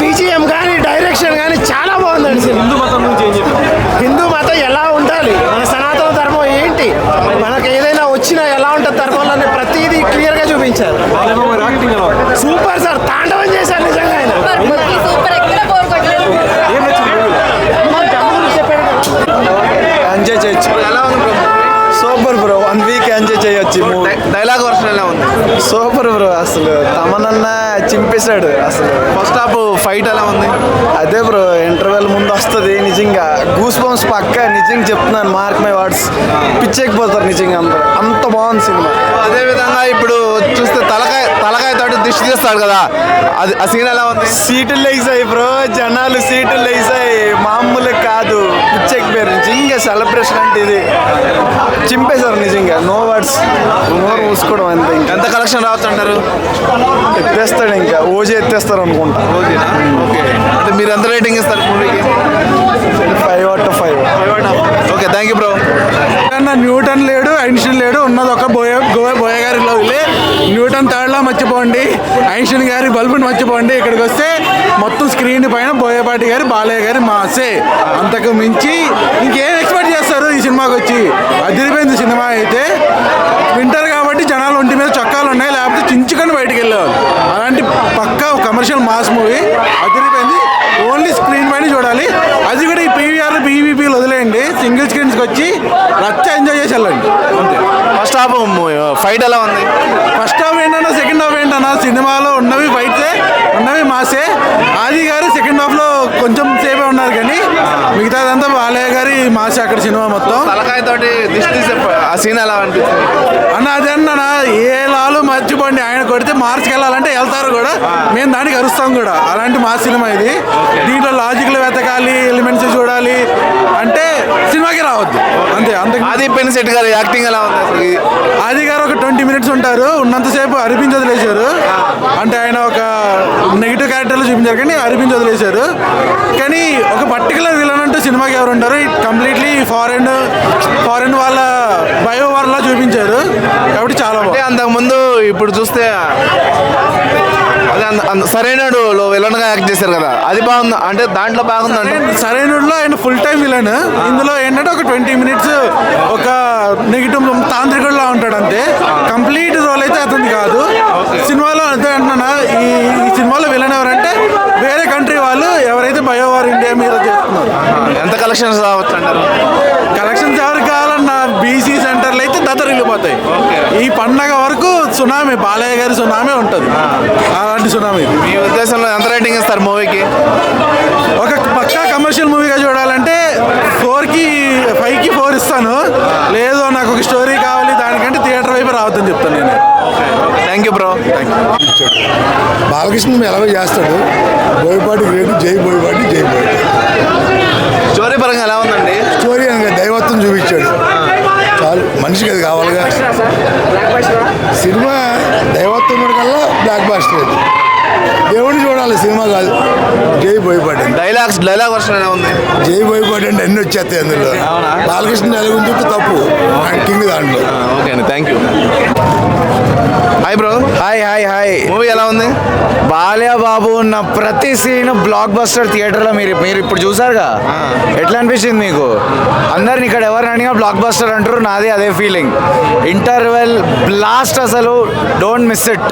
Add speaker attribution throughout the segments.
Speaker 1: BGM కానీ direction కానీ చాలా బాగుందండి సినిమా.
Speaker 2: హిందూ మతం గురించి
Speaker 1: హిందూ మతం ఎలా ఉండాలి? మన సనాతన ధర్మం ఏంటి? మనకు ఏదైనా వచ్చినా ఎలా ఉంటుంది ధర్మంలో అని ప్రతిదీ క్లియర్గా చూపించారు. సూపర్ సార్ తాండవం చేశారు నిజంగా ఆయన.
Speaker 3: ఎంజాయ్ చేయొచ్చు.
Speaker 4: ఎలా ఉంది bro?
Speaker 3: Super bro one week enjoy చేయొచ్చు
Speaker 4: డైలాగ్ వర్షన్ ఎలా ఉంది?
Speaker 3: సూపర్ బ్రో అసలు తమనన్న చింపేశాడు అసలు.
Speaker 4: ఫస్ట్
Speaker 3: అదే బ్రో ఇంటర్వెల్ ముందు వస్తుంది నిజంగా. గూస్ బంప్స్ పక్క నిజంగా చెప్తున్నాను మార్క్ మై వర్డ్స్ పిచ్చెక్కిపోతారు నిజంగా అందరూ. అంత బాగుంది సినిమా.
Speaker 4: అదే విధంగా ఇప్పుడు చూస్తే తలకాయ తలకాయ తోటి దిష్టి తీస్తాడు కదా. అది ఆ సీన్ ఎలా ఉంది?
Speaker 3: సీట్లు లేసాయి బ్రో జనాలు సీట్లు లేసాయి. మామూలు కాదు. పిచ్చెక్కిపోయారు సెలబ్రేషన్ అంటే ఇది. చింపేశారు నిజంగా. నో వర్డ్స్ నోరు మూసుకోవడం అంతే ఇంకా.
Speaker 4: ఎంత కలెక్షన్ రావచ్చు అంటారు
Speaker 3: ఎత్తేస్తాడు ఇంకా. ఓజీ ఎత్తేస్తారు అనుకుంటా.
Speaker 4: ఓకేనా ఓకే. అంటే మీరు ఎంత రేటింగ్ ఇస్తారు మూవీకి
Speaker 3: five out of five
Speaker 4: okay thank you bro
Speaker 5: అన్న న్యూటన్ లేడు ఐన్స్టీన్ లేడు ఉన్నది ఒక బోయ న్యూటన్ థర్డ్లా మర్చిపోండి. ఐన్స్టీన్ గారి బల్బుని మర్చిపోండి. ఇక్కడికి వస్తే మొత్తం స్క్రీన్ పైన బోయపాటి గారి బాలయ్య గారి మాసే. అంతకు మించి ఇంకేం ఎక్స్పెక్ట్ చేస్తారు ఈ సినిమాకి వచ్చి? అదిరిపోయింది సినిమా అయితే. వింటర్ కాబట్టి జనాలు ఒంటి మీద చొక్కాలు ఉన్నాయి. లేకపోతే చించుకొని బయటికి వెళ్ళేవాళ్ళు. అలాంటి పక్కా కమర్షియల్ మాస్ మూవీ అదిరిపోయింది. ఓన్లీ స్క్రీన్ పైన చూడాలి. అది కూడా ఈ పీవీఆర్ పీవీపీలు వదిలేయండి. సింగిల్ స్క్రీన్స్కి వచ్చి రచ్చ ఎంజాయ్ చేసి వెళ్ళండి. అంతే.
Speaker 4: ఫస్ట్ హాఫ్ ఫైట్ ఎలా ఉంది?
Speaker 5: ఫస్ట్ హాఫ్ ఏంటన్నా సెకండ్ హాఫ్ ఏంటన్నా సినిమాలో ఉన్నవి ఫైట్సే ఉన్నవి మాసే. ఆది గారు సెకండ్ హాఫ్లో కొంచెం సేపే ఉన్నారు కానీ మిగతాదంతా బాలయ్య గారి మాసే అక్కడ సినిమా మొత్తం.
Speaker 4: దిష్టి ఆ సీన్ అనిపిస్తుంది?
Speaker 5: అన్న అదే అన్న ఏ లాలు మర్చిపోండి. ఆయన కొడితే మార్చికి వెళ్ళాలంటే వెళ్తారు కూడా. మేము దానికి అరుస్తాం కూడా. అలాంటి మా సినిమా ఇది. దీంట్లో లాజిక్లు వెతకాలి ఎలిమెంట్స్ చూడాలి. అంటే సినిమాకి రావద్దు. అంతే అంతే
Speaker 4: ఆది పెన్ సెట్ గారి యాక్టింగ్ ఎలా ఉంది
Speaker 5: ఆది గారు ఒక ట్వంటీ మినిట్స్ ఉంటారు. ఉన్నంతసేపు అరిపించి వదిలేశారు అంటే ఆయన ఒక క్యారెక్టర్లు చూపించారు కానీ అరిపించి వదిలేశారు. కానీ ఒక పర్టికులర్ విలన్ అంటూ సినిమాకి ఎవరు ఉంటారు కంప్లీట్లీ ఫారెన్ ఫారెన్ వాళ్ళ బయో వార్లా చూపించారు. కాబట్టి చాలా
Speaker 4: అంటే
Speaker 5: బాగుంది
Speaker 4: ఇప్పుడు చూస్తే అదే విలన్గా యాక్ట్ చేశారు కదా. అది బాగుంది. అంటే దాంట్లో బాగుంది అంటే
Speaker 5: సరైనలో ఆయన ఫుల్ టైం విలన్ ఇందులో ఏంటంటే ఒక ట్వంటీ మినిట్స్ ఒక నెగిటివ్ తాంత్రికుడులా ఉంటాడు అంతే. కంప్లీట్ రోల్ అయితే అతనికి కాదు. సినిమాలో అంతే అంటున్నా ఈ ఈ సినిమాలో విలన్ ఎవరంటే వేరే కంట్రీ వాళ్ళు ఎవరైతే బయోవార్ ఇండియా మీద చేస్తున్నారు.
Speaker 4: ఎంత కలెక్షన్స్ రావచ్చు అంటారు?
Speaker 5: కలెక్షన్స్ ఎవరికి కావాలన్న బీసీ సెంటర్లు అయితే దత్తరిల్లిపోతాయి ఈ పండగ వరకు సునామీ బాలయ్య గారి సునామీ ఉంటుంది. అలాంటి సునామీ.
Speaker 4: మీ ఉద్దేశంలో ఎంత రేటింగ్ ఇస్తారు మూవీకి?
Speaker 5: ఒక పక్కా కమర్షియల్ మూవీగా చూడాలంటే ఫోర్కి ఫైవ్కి ఫోర్ ఇస్తాను. లేదు నాకు ఒక స్టోరీ కావాలి దానికంటే థియేటర్ వైపు రావద్దని చెప్తాను నేను.
Speaker 4: Thank you bro.
Speaker 6: బాలకృష్ణ ఎలాగో చేస్తాడు. బోయపాటి గ్రేట్ జై బోయపాటి జై బోయపాటి.
Speaker 4: స్టోరీ పరంగా ఎలా ఉందండి
Speaker 6: స్టోరీ అనగా దైవత్వం చూపించాడు చాలు మనిషికి అది కావాలిగా సినిమా దైవత్వం కల్లా బ్లాక్ బాస్టర్ అది దేవుడిని చూడాలి సినిమా కాదు. జై బోయపాటి అని.
Speaker 4: డైలాగ్స్ డైలాగ్ వర్షన్ ఎలా ఉంది?
Speaker 6: జై బోయపాటి అంటే అన్ని వచ్చేస్తాయి అందులో. బాలకృష్ణ ఎలాగుంటుంటే తప్పు. ఆయన కింగ్ దాంట్లో.
Speaker 4: ఓకే అండి thank you hi bro
Speaker 3: hi hi hi
Speaker 4: movie ఎలా ఉంది?
Speaker 3: బాలయ్య బాబు ఉన్న ప్రతి సీన్ బ్లాక్ బస్టర్ థియేటర్లో మీరు మీరు ఇప్పుడు చూసారుగా? ఎట్లా అనిపించింది మీకు? అందరిని ఇక్కడ ఎవరిని అడిగినా బ్లాక్ బస్టర్ అంటారు నాది అదే ఫీలింగ్ ఇంటర్వెల్ బ్లాస్ట్ అసలు don't miss it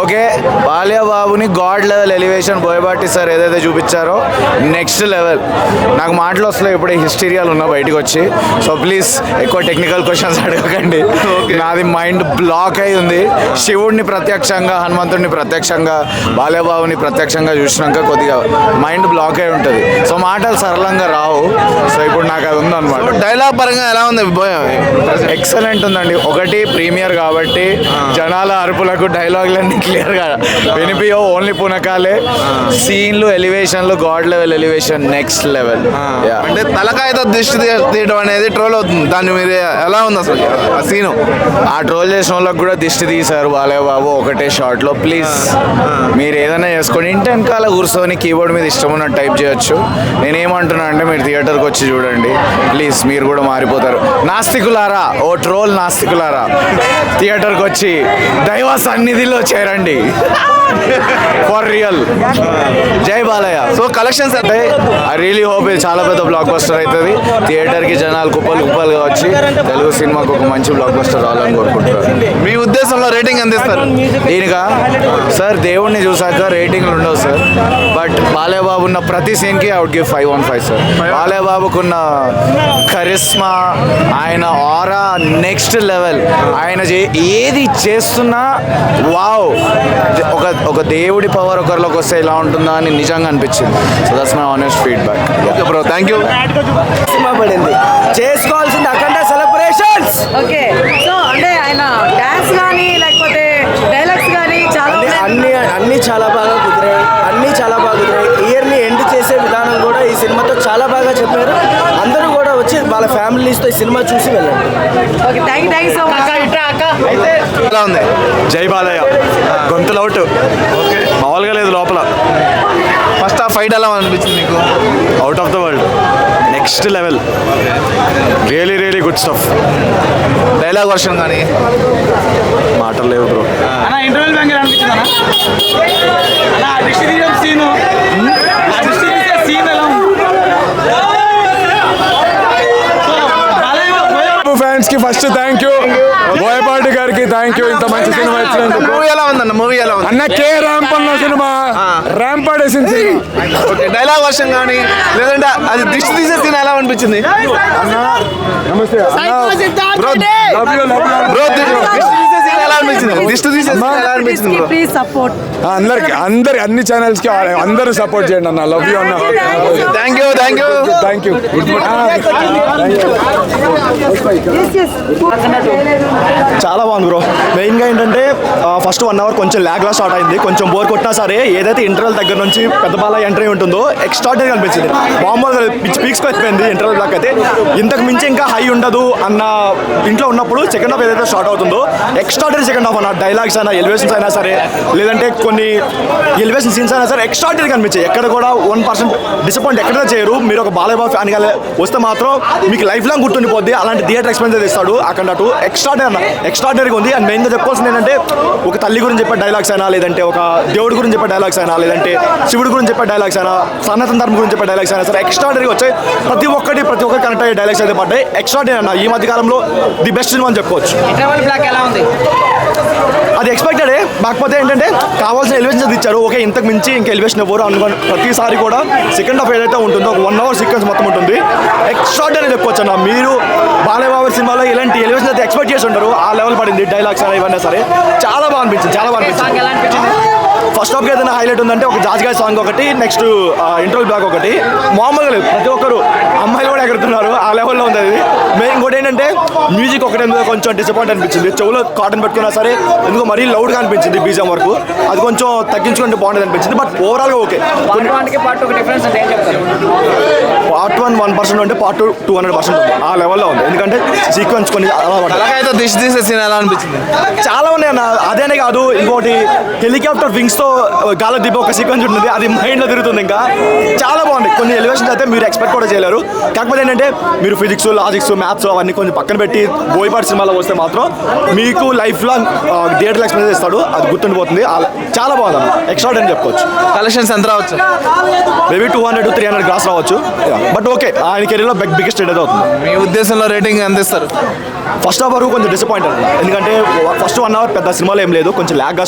Speaker 3: okay Balayya బాబుని god level elevation Boyapati sir ఏదైతే చూపించారో నెక్స్ట్ లెవెల్ నాకు మాటలు వస్తున్నాయి ఇప్పుడే హిస్టీరియాలు ఉన్నా బయటకు వచ్చి. సో ప్లీజ్ ఎక్కువ టెక్నికల్ క్వశ్చన్స్ అడగకండి. నాది మైండ్ బ్లాక్ అయి ఉంది. శివుడిని ప్రత్యక్షంగా హనుమంతుడిని ప్రత్యక్షంగా బాలయబాబుని ప్రత్యక్షంగా చూసినాక కొద్దిగా మైండ్ బ్లాక్ అయి ఉంటుంది. సో మాటలు సరళంగా రావు. సో ఇప్పుడు నాకు అది ఉందన్నమాట.
Speaker 4: డైలాగ్ పరంగా ఎలా ఉంది
Speaker 3: ఎక్సలెంట్ ఉందండి. ఒకటి ప్రీమియర్ కాబట్టి జనాల అరుపులకు డైలాగులన్నీ క్లియర్గా వినిపియో ఓన్లీ పునకాలే. సీన్లు ఎలి ఎలివేషన్లో god level elevation next level
Speaker 4: అంటే తలకాయతో దిష్టి తీయడం అనేది ట్రోల్ అవుతుంది. దాన్ని మీరు ఎలా ఉంది అసలు ఆ సీను
Speaker 3: ఆ ట్రోల్ చేసిన వాళ్ళకి కూడా దిష్టి తీశారు బాలయ్య బాబు ఒకటే షాట్లో ప్లీజ్ మీరు ఏదైనా చేసుకోండి. ఇంటి వెనకాల కూర్చొని కీబోర్డ్ మీద ఇష్టం ఉన్నట్టు టైప్ చేయొచ్చు. నేనేమంటున్నా అంటే మీరు థియేటర్కి వచ్చి చూడండి. ప్లీజ్ మీరు కూడా మారిపోతారు. నాస్తికులారా? ఓ ట్రోల్ నాస్తికులారా? థియేటర్కి వచ్చి దైవ సన్నిధిలో చేరండి. ఫర్ రియల్ జై బాలయ్య.
Speaker 4: సో కలెక్షన్స్
Speaker 3: అంటే? ఐ రియలీ హోప్ ఇది చాలా పెద్ద బ్లాక్ బస్టర్ అవుతుంది థియేటర్కి జనాలు కుప్పలు కుప్పలుగా వచ్చి తెలుగు సినిమాకు ఒక మంచి బ్లాక్ బస్టర్ రావాలని కోరుకుంటున్నారు.
Speaker 4: మీ ఉద్దేశంలో రేటింగ్ ఎంత ఇస్తారు
Speaker 3: దీనిగా సార్ దేవుడిని చూసాక రేటింగ్లు ఉండవు సార్. బట్ బాలయ్య బాబు ఉన్న ప్రతి సీన్కి I would give five one five sir. Balayya బాబుకున్న charisma ఆయన ఆరా నెక్స్ట్ లెవెల్ ఆయన చే- ఏది చేస్తున్నా వావ్ ఒక ఒక దేవుడి పవర్ ఒకరిలోకి వస్తే ఇలా ఉంటుందా అని నిజంగా అనిపించింది. So that's my honest feedback
Speaker 4: okay bro thank you
Speaker 1: cinema పడింది. చేసుకోవాల్సింది అఖండ సెలబ్రేషన్స్
Speaker 7: ఓకే సో అంటే ఆయన డాన్స్ కానీ లేకపోతే డైలాగ్స్ కానీ చాలా ఉన్నాయి.
Speaker 1: అన్ని అన్ని చాలా బాగా కుదిరాయి అన్ని చాలా బాగా కుదిరాయి ఇయర్ని ఎండ్ చేసే విధానం కూడా ఈ సినిమాతో చాలా బాగా చెప్పారు అందరూ కూడా వచ్చి వాళ్ళ ఫ్యామిలీస్తో ఈ సినిమా చూసి వెళ్ళండి.
Speaker 7: Okay thank you thank you so much
Speaker 4: ఎలా ఉంది?
Speaker 2: జై బాలయ్య. గొంతులు అవుట్ మామూలుగా లేదు లోపల.
Speaker 4: ఫస్ట్ ఆ ఫైట్ ఎలా అనిపించింది మీకు?
Speaker 2: Out of the world next level really really good stuff
Speaker 4: dialogue version కానీ
Speaker 2: మాటలు లేవు బ్రో
Speaker 5: ఇంటర్వెల్ బ్యాంక్ అనిపించిందా అన్న దృష్టి తీయడం సీను ఆ దృష్టి తీసే సీన్ ఎలా ఉంది
Speaker 2: ఫ్యాన్స్కి ఫస్ట్ థ్యాంక్ యూ బోయపాటి గారికి థ్యాంక్ యూ ఇంత మంచి సినిమా ఇచ్చినందుకు
Speaker 4: మూవీ ఎలా ఉందన్న మూవీ ఎలా ఉంది
Speaker 2: అన్న కే రాంపన్న సినిమా సినిమా
Speaker 4: ఓకే డైలాగ్ వర్షన్ కానీ లేదంటే అది దిష్టి తీసే సీన్ ఎలా అనిపించింది
Speaker 2: నమస్తే
Speaker 4: బ్రో ఎలా అనిపించింది దిష్టి తీసే సీన్ ఎలా అనిపించింది బ్రో
Speaker 7: ప్లీజ్ సపోర్ట్
Speaker 2: అందరికి అందరి అన్ని ఛానల్స్కి అందరూ సపోర్ట్ చేయండి అన్న. లవ్ యూ అన్న.
Speaker 4: Thank you thank you
Speaker 2: thank you
Speaker 1: చాలా బాగుంది బ్రో మెయిన్గా ఏంటంటే ఫస్ట్ వన్ అవర్ కొంచెం ల్యాగ్లా స్టార్ట్ అయింది. కొంచెం బోర్ కొట్టినా సరే ఏదైతే ఇంటర్వల్ దగ్గర నుంచి పెద్ద బాల ఎంట్రీ ఉంటుందో ఎక్స్ట్రాడనరీ అనిపించింది. మామూలుగా పిచ్ పీక్స్ వచ్చిపోయింది ఇంటర్వల్ బ్లాక్ అయితే. ఇంతకు మించి ఇంకా హై ఉండదు అన్న ఇంట్లో ఉన్నప్పుడు సెకండ్ హాఫ్ ఏదైతే స్టార్ట్ అవుతుందో ఎక్స్ట్రాడనరీ సెకండ్ హాఫ్ అన్న డైలాగ్స్ అయినా ఎలివేషన్స్ అయినా సరే లేదంటే కొన్ని ఎలివేషన్ సీన్స్ అయినా సరే ఎక్స్ట్రాడనరీ కనిపించాయి ఎక్కడ కూడా వన్ పర్సెంట్ డిసప్పాయింట్ ఎక్కడ చేయరు. మీరు ఒక బాలయ్య బాబు ఫ్యాన్ వస్తే మాత్రం మీకు లైఫ్ లాంగ్ గుర్తుండిపోద్ది. అలాంటి థియేటర్ ఎక్స్పీరియన్స్ ఇస్తాడు అక్కడ అటు ఎక్స్ట్రాడనరీ అన్న ఎక్స్ట్రాడనరీగా ఉంది. అండ్ మెయిన్గా చెప్పుకోవాల్సింది ఏంటంటే ఒక తల్లి గురించి చెప్పే డైలాగ్స్ అయినా లేదంటే ఒక దేవుడి గురించి చెప్పే డైలాగ్స్ అయినా లేదంటే శివుడి గురించి చెప్పే డైలాగ్స్ అయినా సనాతన ధర్మం గురించి చెప్పే డైలాగ్స్ అయినా సరే ఎక్స్ట్రాడనరీగా వచ్చాయి. ప్రతి ఒక్కటి ప్రతి ఒక్కటి కనెక్ట్ అయ్యే డైలాగ్స్ అయితే పడ్డాయి. ఎక్స్ట్రాడనరీ అన్న ఈ మధ్య కాలంలో ది బెస్ట్ సినిమా అని చెప్పుకోవచ్చు. అది ఎక్స్పెక్టెడ్ కాకపోతే ఏంటంటే కావాల్సిన ఎలివేషన్ అది ఇచ్చారు ఓకే ఇంతకు మించి ఇంకా ఎలివేషన్ ఇవ్వరు. అనుకోని ప్రతిసారి కూడా సెకండ్ హాఫ్ ఏదైతే ఉంటుందో ఒక వన్ అవర్ సీక్వెన్స్ మొత్తం ఉంటుంది. ఎక్స్ట్రాడనరీ చెప్పుకోవచ్చు అన్న మీరు బాలయ్యబాబు సినిమాలో ఇలాంటి ఎలివేషన్ అయితే ఎక్స్పెక్ట్ చేసి ఉంటారు. ఆ లెవెల్ పడింది డైలాగ్స్ అయినా ఇవన్నీ సరే. చాలా బాగా అనిపించింది చాలా బాగా అనిపించింది? ఫస్ట్ హాఫ్ ఏదైనా హైలైట్ ఉందంటే ఒక జాజ్గాయ్ సాంగ్ ఒకటి నెక్స్ట్ ఇంటర్వల్ బ్లాక్ ఒకటి. మామూలుగా లేదు. ప్రతి ఒక్కరు అమ్మాయిలు కూడా ఎగురుతున్నారు. ఆ లెవెల్లో ఉంది అది. మెయిన్ ఇంకోటి ఏంటంటే మ్యూజిక్ ఒకటే మీద కొంచెం డిసప్పాయింట్ అనిపించింది. చెవులో కాటన్ పెట్టుకున్నా సరే ఎందుకో మరీ లౌడ్గా అనిపించింది బీజం వరకు. అది కొంచెం తగ్గించుకుంటే బాగుంటుంది అనిపించింది. బట్ ఓవరాల్గా ఓకే.
Speaker 5: పార్ట్ వన్కి పార్ట్ టూ డిఫరెన్స్ అంటే ఏం చెప్తారు?
Speaker 1: పార్ట్ వన్ పర్సెంట్ ఉంటే part two two hundred percent ఉంది. ఆ లెవెల్లో ఉంది. ఎందుకంటే సీక్వెన్స్ కొన్ని అలా
Speaker 4: తీసే సీన్ ఎలా అనిపించింది?
Speaker 1: చాలా ఉన్నాయి అన్న. అదేనే కాదు. ఇంకోటి హెలికాప్టర్ వింగ్స్ తో గాలి దిబ్బ ఒక సీక్వెన్స్ ఉంటుంది. అది మైండ్లో తిరుగుతుంది ఇంకా. చాలా బాగుంది. కొన్ని ఎలివేషన్స్ అయితే మీరు ఎక్స్పెక్ట్ కూడా చేయలేరు. కాకపోతే ఏంటంటే మీరు ఫిజిక్స్ లాజిక్స్ మ్యాథ్స్ అవన్నీ కొంచెం పక్కన పెట్టి బోయపాటి సినిమాలో వస్తే మాత్రం మీకు లైఫ్ లాంగ్ థియేటర్ ఎక్స్పీరియన్స్ ఇస్తాడు. అది గుర్తుండిపోతుంది. చాలా బాగుంది ఎక్స్ట్రా అని చెప్పుకోవచ్చు.
Speaker 4: కలెక్షన్స్ ఎంత రావచ్చు?
Speaker 1: Maybe two hundred three hundred gross రావచ్చు. బట్ ఓకే ఆయన కెరీర్లో బిగ్ బిగ్గెస్ట్ ఏదైతే అవుతుంది.
Speaker 4: మీ ఉద్దేశంలో రేటింగ్ ఎంత ఇస్తారు?
Speaker 1: ఫస్ట్ హాఫ్ వరకు కొంచెం డిసప్పాయింట్ ఎందుకంటే ఫస్ట్ వన్ అవర్ పెద్ద సినిమాలో ఏం లేదు. కొంచెం ల్యాగ్గా